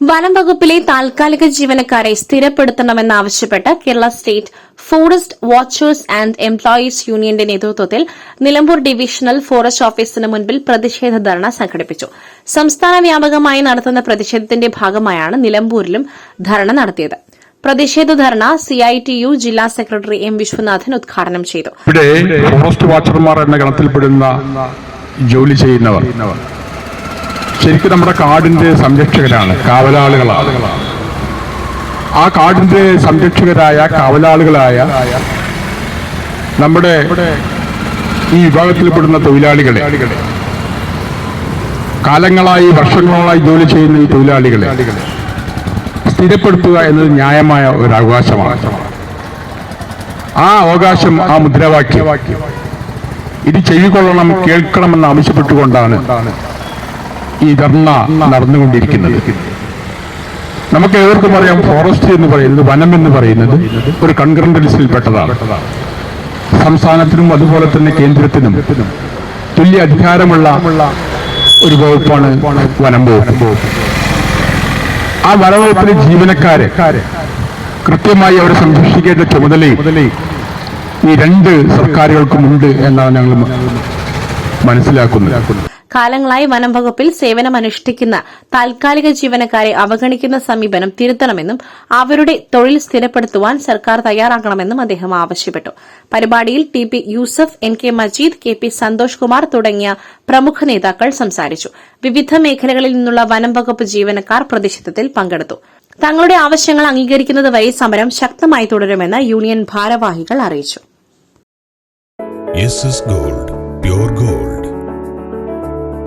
വനം വകുപ്പിലെ താൽക്കാലിക ജീവനക്കാരെ സ്ഥിരപ്പെടുത്തണമെന്നാവശ്യപ്പെട്ട് Kerala state forest watchers and employees യൂണിയന്റെ നേതൃത്വത്തിൽ നിലമ്പൂർ ഡിവിഷണൽ ഫോറസ്റ്റ് ഓഫീസിന് മുൻപിൽ പ്രതിഷേധ ധർണ സംഘടിപ്പിച്ചു. സംസ്ഥാന വ്യാപകമായി നടത്തുന്ന പ്രതിഷേധത്തിന്റെ ഭാഗമായാണ് നിലമ്പൂരിലും ധർണ നടത്തിയത്. പ്രതിഷേധ ധർണ സിഐടിയു ജില്ലാ സെക്രട്ടറി എം വിശ്വനാഥൻ ഉദ്ഘാടനം ചെയ്തു. ഫോറസ്റ്റ് വാച്ചർമാർ എന്ന ജോലി ചെയ്യുന്നവർ. ശരിക്കും നമ്മുടെ കാടിന്റെ സംരക്ഷകരാണ് കാവലാളുകളാണ്. ആ കാടിന്റെ സംരക്ഷകരായ കാവലാളുകളായ നമ്മുടെ ഈ വിഭാഗത്തിൽപ്പെടുന്ന തൊഴിലാളികളെ കാലങ്ങളായി വർഷങ്ങളായി ജോലി ചെയ്യുന്ന ഈ തൊഴിലാളികളെ സ്ഥിരപ്പെടുത്തുക എന്നത് ന്യായമായ ഒരു അവകാശമാണ്. ആ അവകാശം ആ മുദ്രാവാക്യം ഇത് ചെവിക്കൊള്ളണം കേൾക്കണമെന്ന് ആവശ്യപ്പെട്ടുകൊണ്ടാണ് ഈ ധർണ നടന്നുകൊണ്ടിരിക്കുന്നത്. നമുക്ക് ഏവർക്കും അറിയാം ഫോറസ്റ്റ് എന്ന് പറയുന്നത് വനം എന്ന് പറയുന്നത് ഒരു കൺകറന്റ് ലിസ്റ്റിൽപ്പെട്ടതാണ്. സംസ്ഥാനത്തിനും അതുപോലെ തന്നെ കേന്ദ്രത്തിനും തുല്യ അധികാരമുള്ള ഒരു വകുപ്പാണ് വനം വകുപ്പ്. ആ വനവകുപ്പിലെ ജീവനക്കാരെ കൃത്യമായി അവരെ സംരക്ഷിക്കേണ്ട ചുമതലയും ഈ രണ്ട് സർക്കാരുകൾക്കും ഉണ്ട് എന്നാണ് ഞങ്ങൾ മനസ്സിലാക്കുന്നത്. കാലങ്ങളായി വനം വകുപ്പിൽ സേവനമനുഷ്ഠിക്കുന്ന താൽക്കാലിക ജീവനക്കാരെ അവഗണിക്കുന്ന സമീപനം തിരുത്തണമെന്നും അവരുടെ തൊഴിൽ സ്ഥിരപ്പെടുത്തുവാൻ സർക്കാർ തയ്യാറാക്കണമെന്നും അദ്ദേഹം ആവശ്യപ്പെട്ടു. പരിപാടിയിൽ T P Yusuf N K Majeed K P Santhosh Kumar തുടങ്ങിയ പ്രമുഖ നേതാക്കൾ സംസാരിച്ചു. വിവിധ മേഖലകളിൽ നിന്നുള്ള വനം വകുപ്പ് ജീവനക്കാർ പ്രതിഷേധത്തിൽ പങ്കെടുത്തു. തങ്ങളുടെ ആവശ്യങ്ങൾ അംഗീകരിക്കുന്നതുവരെ സമരം ശക്തമായി തുടരുമെന്ന് യൂണിയൻ ഭാരവാഹികൾ അറിയിച്ചു. Gold gold